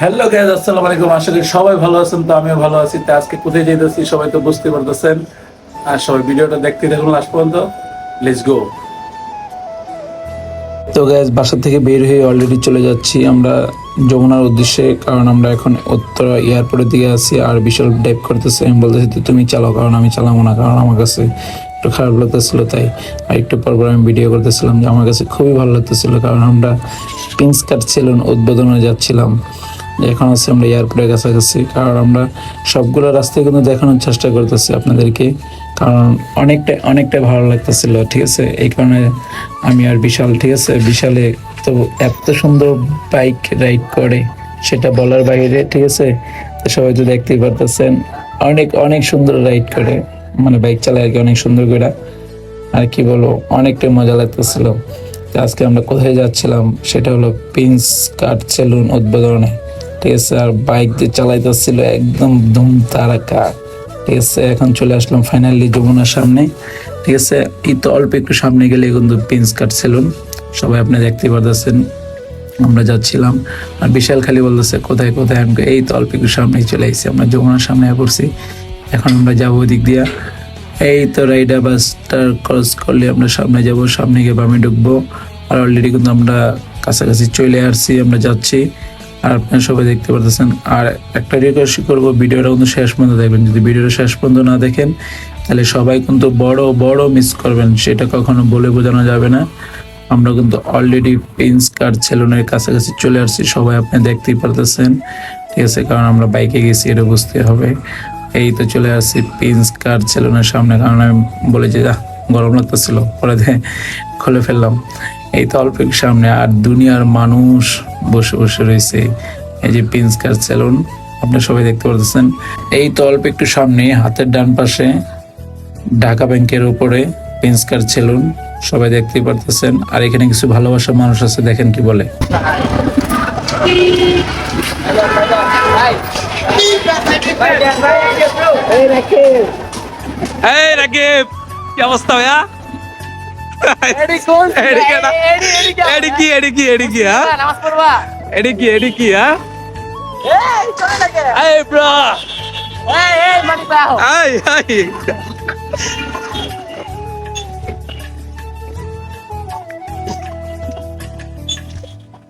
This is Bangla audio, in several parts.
হ্যালো গাইজ আসসালামু আলাইকুম। আশা করি সবাই ভালো আছেন, তো আমিও ভালো আছি। তো আজকে কোথায় যেতেছি সবাই তো বুঝতে পারতেছেন। আর সবাই ভিডিওটা দেখতে দেখুন লাস্ট পর্যন্ত। লেটস গো তো গ্যাস বাসা থেকে বের হয়ে অলরেডি চলে যাচ্ছি আমরা যমুনার উদ্দেশ্যে, কারণ আমরা এখন উত্তরা এয়ারপোর্টের দিকে আছি আর বিশাল ড্রাইভ করতেছে। আমি বলতেছি তুমি চালাও, কারণ আমি চালাবো না, কারণ আমার কাছে একটু খারাপ লাগতেছিল, তাই আর একটু পর পর আমি ভিডিও করতেছিলাম যে আমার কাছে খুবই ভালো লাগতেছিল, কারণ আমরা পিন্স কাট উদ্বোধনে যাচ্ছিলাম। এখন আছি আমরা এয়ারপোর্টের কাছাকাছি, কারণ আমরা সবগুলো রাস্তায় কিন্তু দেখানোর চেষ্টা করতেছি আপনাদেরকে, কারণ অনেকটা অনেকটা ভালো লাগতেছিল, ঠিক আছে? এই কারণে আমি আর বিশাল, ঠিক আছে? বিশালে তো এত সুন্দর বাইক রাইড করে, সেটা বলার বাইরে, ঠিক আছে? সবাই তো দেখতেই পারতেছেন, অনেক অনেক সুন্দর রাইড করে মানে বাইক চালায় আর কি অনেক সুন্দর করে, আর কি বলব অনেকটা মজা লাগতেছিল। আজকে আমরা কোথায় যাচ্ছিলাম? সেটা হলো পিন্স কাট সেলুন উদ্বোধনে। ঠিক আছে আর বাইক দিয়ে চালাইতেছিল একদম ধুম তারাকা ঠিক আছে এখন চলে আসলাম ফাইনালি যমুনার সামনে। ঠিক আছে এই তো অল্প একটু সামনে গেলে কিন্তু পিন্স কাট সেলুন সবাই আপনি দেখতে পারতেছেন, আমরা যাচ্ছিলাম। আর বিশাল খালি বলতেছে, কোথায় কোথায়? আমি এই তো অল্প একটু সামনেই চলে এসেছি আমরা যমুনার সামনে পড়ছি। এখন আমরা যাব ওদিক দিয়া। এই তো রাইডা বাসটার ক্রস করলে আমরা সামনে যাব, সামনে গিয়ে বামে ঢুকবো। আর অলরেডি কিন্তু আমরা কাছাকাছি চলে আসছি, আমরা যাচ্ছি। আর আপনারা সবাই দেখতে পারতেছেন। আর একটা রিকোয়েস্ট করব, ভিডিওটা কিন্তু শেষ পর্যন্ত দেখবেন। যদি ভিডিওটা শেষ পর্যন্ত না দেখেন, তাহলে সবাই কিন্তু বড় বড় মিস করবেন। সেটা কখনো বলে বোঝানো যাবে না। আমরা কিন্তু অলরেডি পিন্স কার সেলুনের কাছাকাছি চলে আসছি। সবাই আপনি দেখতেই পারতেছেন। ঠিক আছে, কারণ আমরা বাইকে গেছি, এটা বুঝতে হবে। এই তো চলে আসছি পিন্স কার সেলুনের সামনে। কারণ আমি বলেছি গরম লাগতেছিল। পরে খুলে ফেললাম। এই তো অল্প একটু সামনে আর দুনিয়ার মানুষ বসে বসে রয়েছে। এই যে পিন্স কার সেলুন আপনি সবাই দেখতে পারতেছেন। এই তো অল্প একটু সামনে হাতের ডান পাশে ঢাকা ব্যাংকের উপরে পিন্স কার সেলুন সবাই দেখতে পারতেছেন। আর এখানে কিছু ভালোবাসা মানুষ আছে দেখেন কি বলে। এই রাকিব কি অবস্থা ভাইয়া? এডি কেডা? এডি কি এডি কি এডি কি হ্যাঁ নামাজ পড়বা এডি কি এডি কি হ্যাঁ এই চলে লাগে এই ব্রো এই এই মানি পাও এই এই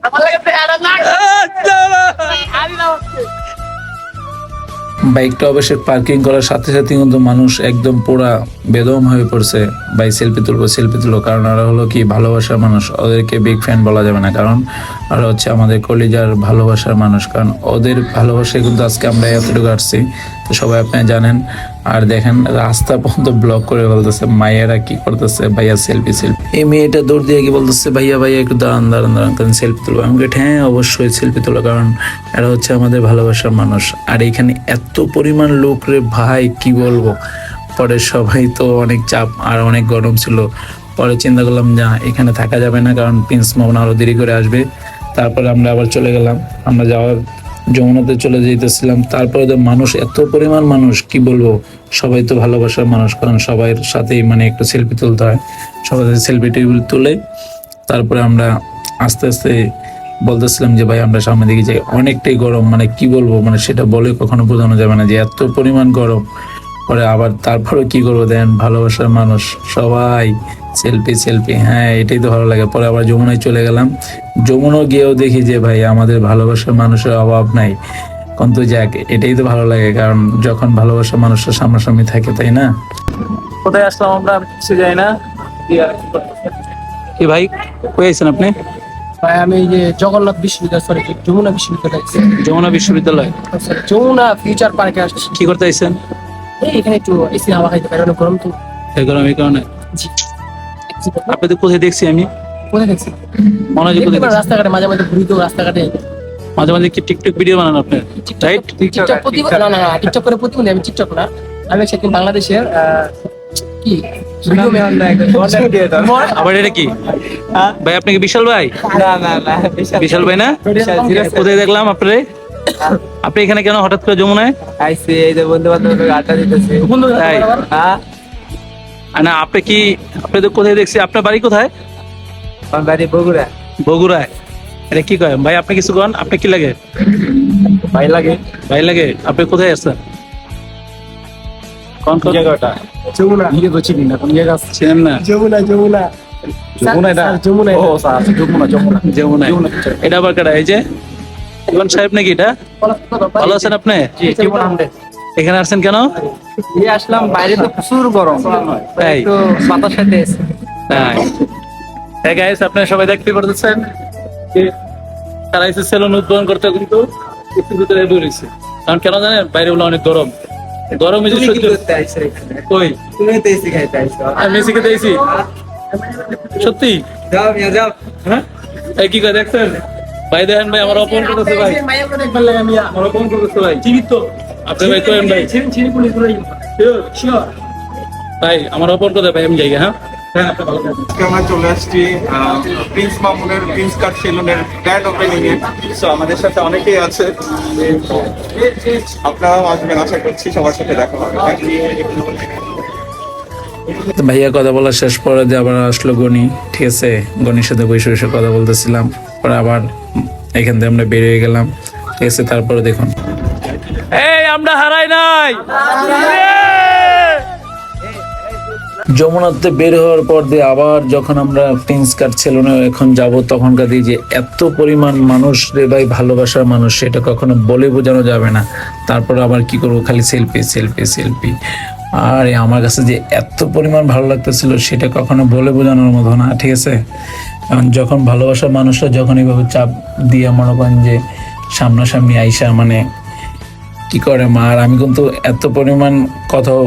আমার লাগে পেয়ারা না আমি না বাইকটা অবশ্যই পার্কিং করার সাথে সাথে কিন্তু মানুষ একদম পোড়া বেদম হয়ে পড়ছে। বাই সেলফি তুলবো সেলফি তুলবো কারণ ওরা হলো কি ভালোবাসার মানুষ। ওদেরকে বিগ ফ্যান বলা যাবে না, কারণ ওরা হচ্ছে আমাদের কলিজার ভালোবাসার মানুষ। কারণ ওদের ভালোবাসায় কিন্তু আজকে আমরা এতটুকু আসছি। সবাই আপনি জানেন। আর দেখেন রাস্তা পর্যন্ত ব্লক করে বলতেছে মাইয়ারা কি করতেছে? ভাইয়া সেলফি সেলফি এই মেয়েটা দৌড় দিয়ে কি বলতেছে ভাইয়া ভাইয়া একটু দাঁড়ান দাঁড়ান দাঁড়ান কারণ সেলফি তুলবো। আমি বলি, হ্যাঁ অবশ্যই সেলফি তোলো কারণ এরা হচ্ছে আমাদের ভালোবাসার মানুষ। আর এখানে এত পরিমাণ লোক রে ভাই কি বলব? পরে সবাই তো অনেক চাপ আর অনেক গরম ছিল। পরে চিন্তা করলাম না এখানে থাকা যাবে না কারণ প্রিন্স মোহন আরও দেরি করে আসবে। তারপরে আমরা আবার চলে গেলাম। আমরা যাওয়ার যমুনাতে চলে যেতেছিলাম তারপরে তো মানুষ, এত পরিমাণ মানুষ, কি বলব? সবাই তো ভালোবাসার মানুষ, কারণ সবাই সাথেই মানে একটু সেলফি তুলতে হয়। সবাই সেলফি টেবিল তুলে, তারপরে আমরা আস্তে আস্তে বলতেছিলাম যে, ভাই, আমরা সামনের দিকে যাই। অনেকটাই গরম মানে কি বলব? মানে সেটা বলে কখনো বোঝানো যাবে না যে, এত পরিমাণ গরম। পরে আবার তারপরে কি করব? দেন, ভালোবাসার মানুষ, সবাই সেলফি সেলফি। হ্যাঁ এটাই তো ভালো লাগে। পরে আবার যমুনায় চলে গেলাম। যমুনা গিয়েও দেখি যে ভাই আমাদের ভালোবাসার মানুষের অভাব নাই। কিন্তু যাক এটাই তো ভালো লাগে কারণ যখন ভালোবাসার মানুষের সামনাসামনি থাকে তাই না? কোথায় আসলাম আমরা? আমি কিছু যাই না। কি ভাই কই আছেন আপনি? ভাই আমি যে জগন্নাথ বিশ্ববিদ্যালয় সরি যমুনা বিশ্ববিদ্যালয়। যমুনা বিশ্ববিদ্যালয়। যমুনা ফিউচার পার্কে আসছি। কি করতে আইছেন? এই এখানে একটু এসি হাওয়া খাইতে পারি অনেক গরম তো। এই গরম এই কারণে? জি। আপনি তো কোথায় দেখছি আমি? কোথায় দেখছি? মনে হয় কোথায় রাস্তাঘাটে মাঝে মাঝে ঘুরি তো রাস্তাঘাটে। মাঝে মাঝে কি টিকটক ভিডিও বানান আপনি? রাইট টিকটক প্রতি না না না টিকটক করে আমি টিকটক না। আমি সেদিন বাংলাদেশের কি? আবার এটা কি? ভাই আপনি কি বিশাল ভাই? না না না বিশাল। ভাই না? কোথায় দেখলাম আপনি আপনি এখানে কেন হঠাৎ করে যমুনায় আইসি এই যে বন্ধু বান্ধব আড্ডা দিতেছে। হ্যাঁ? না আপনি কি আপনি তো কোথায় দেখছি আপনার বাড়ি কোথায়? আমার বাড়ি বগুড়া। বগুড়ায়। এটা কি কয় ভাই আপনি কিছু কন আপনি কি লাগে? ভাই লাগে। ভাই লাগে আপনি কোথায় আসছেন কোন কোন? জায়গাটা। যমুনা। নিজে তো চিনি না কোন জায়গা চেনেন না? যমুনা যমুনা। যমুনা এটা? যমুনা ও স্যার যমুনা যমুনা। যমুনা। এটা আবার কাটা এই যে? ইমন সাহেব নাকি এটা? ভালো আছেন আপনি? এখানে আসছেন কেন? এই আসলাম বাইরে তো প্রচুর গরম। তাই? তো বাতাস এসে। তাই। হ্যাঁ গাইস আপনারা সবাই দেখতে পারতেছেন তারা এসে সেলুন উদ্বোধন করতে কিন্তু একটু ভিতরে বেরিয়েছে কারণ কেন জানেন বাইরে গুলো অনেক গরম। গরমে যে সহ্য কই? তুমি তো এসে খাইতে আইছো। আমি মেসিকে দিয়েছি সত্যি? যাও মিয়া যাও। হ্যাঁ? এই কি করে দেখছেন? ভাই দেখেন ভাই। আমার অপমান করতেছে ভাই। আমার অপমান করতেছে ভাই। জীবিত। আপনি ভাই করেন ভাই? ভাই আমার অপমান করতে ভাই আমি যাই হ্যাঁ? হ্যাঁ। আজকে আমরা চলে আসছি প্রিন্স মামুনের প্রিন্স কাট সেলুনের গ্র্যান্ড ওপেনিং এ। সো আমাদের সাথে অনেকেই আছে। আপনারাও আসবেন আশা করছি সবার সাথে দেখা হবে। ভাইয়া কথা বলা শেষ পরে দিয়ে আবার আসলো গনি ঠিক আছে? গনির সাথে বসে বসে কথা বলতেছিলাম। পরে আবার এখান থেকে আমরা বেরিয়ে গেলাম। ঠিক আছে তারপরে দেখুন। এই, আমরা হারাই নাই। যমুনাতে বের হওয়ার পর দিয়ে আবার যখন আমরা প্রিন্স সেলুনে এখন যাব, তখনকার দিয়ে যে এত পরিমাণ মানুষ রে ভাই, ভালোবাসার মানুষ, সেটা কখনো বলে বোঝানো যাবে না। তারপর আবার কি করব? খালি সেলফি সেলফি সেলফি আর, আমার কাছে যে এত পরিমাণ ভালো লাগতেছিল, সেটা কখনো বলে বোঝানোর মতো না, ঠিক আছে? কারণ যখন ভালোবাসার মানুষরা যখন এইভাবে চাপ দিয়ে মনে করেন যে সামনাসামনি আইসা মানে কি করে মা? আর আমি কিন্তু এত পরিমাণ কথাও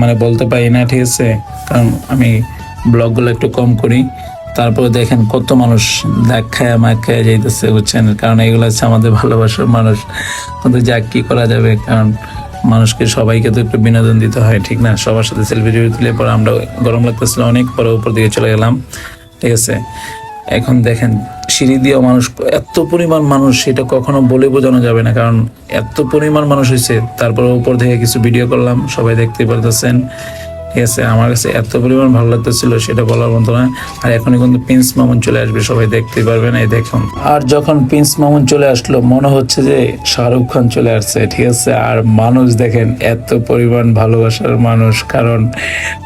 মানে বলতে পারি না, ঠিক আছে? কারণ আমি ব্লগগুলো একটু কম করি। তারপরে দেখেন কত মানুষ দেখায় মাখায় যাইতেছে, বুঝছেন? কারণ এগুলো হচ্ছে আমাদের ভালোবাসার মানুষ। কিন্তু যাক, কি করা যাবে? কারণ মানুষকে সবাইকে তো একটু বিনোদন দিতে হয়, ঠিক না? সবার সাথে সেলফি টুলফি তুলে পরে আমরা গরম লাগতেছিল অনেক, পরে উপর দিকে চলে গেলাম, ঠিক আছে? এখন দেখেন সিঁড়ি দিয়েও মানুষ, এত পরিমাণ মানুষ সেটা কখনো বলে বোঝানো যাবে না, কারণ এত পরিমাণ মানুষ হয়েছে। তারপরে উপর থেকে কিছু ভিডিও করলাম, সবাই দেখতে পারতেছেন। ঠিক আছে, আমার কাছে এত পরিমাণ ভালো লাগতেছিল, সেটা বলার মতো না। আর এখনই কিন্তু প্রিন্স মামুন চলে আসবে, সবাই দেখতে পারবেন, এই দেখুন। আর যখন প্রিন্স মামুন চলে আসলো, মনে হচ্ছে যে শাহরুখ খান চলে আসছে, ঠিক আছে? আর মানুষ দেখেন, এত পরিমাণ ভালোবাসার মানুষ, কারণ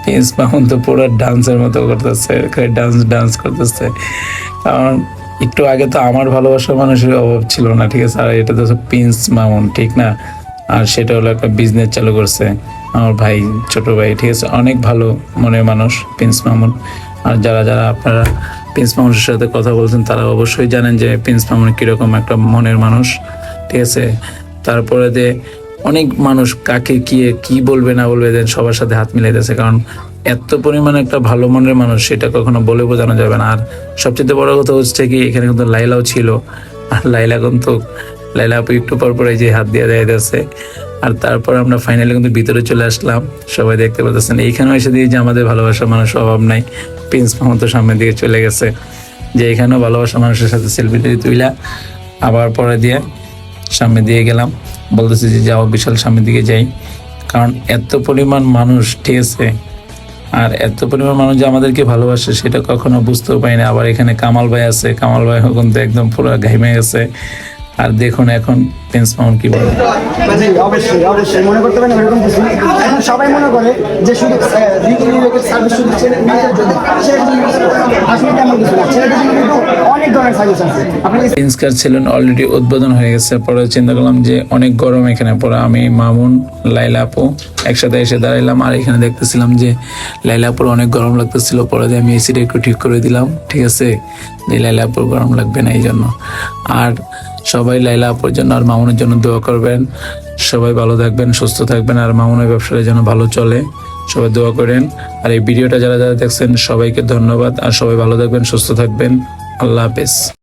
প্রিন্স মামুন তো পুরো ডান্সের মতো করতেছে ডান্স ডান্স করতেছে। কারণ একটু আগে তো আমার ভালোবাসার মানুষের অভাব ছিল না, ঠিক আছে? আর এটা তো প্রিন্স মামুন, ঠিক না? আর সেটা হলো একটা বিজনেস চালু করছে আমার ভাই, ছোট ভাই, ঠিক আছে? অনেক ভালো মনের মানুষ প্রিন্স মামুন। আর যারা যারা আপনারা প্রিন্স মামুনের সাথে কথা বলছেন, তারা অবশ্যই জানেন যে প্রিন্স মামুন কীরকম একটা মনের মানুষ, ঠিক আছে? তারপরে যে অনেক মানুষ কাকে, কি কি বলবে না বলবে, দেন সবার সাথে হাত মিলাইতেছে, কারণ এত পরিমাণ একটা ভালো মনের মানুষ, সেটা কখনো বলে বোঝানো যাবে না। আর সবচেয়ে বড় কথা হচ্ছে কি, এখানে কিন্তু লাইলাও ছিল। আর লাইলা কিন্তু, লাইলা একটু পর পর যে হাত দিয়ে দেয় যাচ্ছে আর তারপর আমরা ফাইনালি কিন্তু ভিতরে চলে আসলাম। সবাই দেখতে পাচ্ছেন এইখানেও এসে দিয়ে যে আমাদের ভালোবাসার মানুষ অভাব নাই। প্রিন্স মাহমুদ সামনের দিকে চলে গেছে। যে এখানেও ভালোবাসা মানুষের সাথে সেলফি তুইলা, আবার পরে দিয়ে সামনে দিয়ে গেলাম। বলতেছি যে যাও, বিশাল সামনের দিকে যাই। কারণ এত পরিমাণ মানুষ ঠিক আছে আর এত পরিমাণ মানুষ যে আমাদেরকে ভালোবাসে, সেটা কখনো বুঝতেও পারি না। আবার এখানে কামাল ভাই আছে, কামাল ভাই কিন্তু একদম পুরো ঘেমে গেছে। আর দেখুন এখন প্রিন্স মামুন কি বলে। মনে সবাই মনে করে যে শুধু ছেলে মেয়েদের জন্য সেটা কিন্তু আসলে তেমন কিছু না ছেলেদের জন্য কিন্তু অনেক ধরনের সার্ভিস আছে আপনি প্রিন্স কার ছিলেন অলরেডি উদ্বোধন হয়ে গেছে। পরে চিন্তা করলাম যে অনেক গরম এখানে। পরে আমি, মামুন, লাইলা আপু একসাথে এসে দাঁড়াইলাম আর এখানে দেখতেছিলাম যে লাইলা আপুর অনেক গরম লাগতেছিল। পরে আমি এসিটা একটু ঠিক করে দিলাম। ঠিক আছে? যে লাইলা আপুর গরম লাগবে না এই জন্য আর সবাই লাইলা আপুর জন্য আর মামুনের জন্য দোয়া করবেন। সবাই ভালো থাকবেন, সুস্থ থাকবেন আর মামুনের ব্যবসাটা যেন ভালো চলে। সবাই দোয়া করেন। আর এই ভিডিওটা যারা যারা দেখছেন, সবাইকে ধন্যবাদ। আর সবাই ভালো থাকবেন, সুস্থ থাকবেন। আল্লাহ হাফেজ।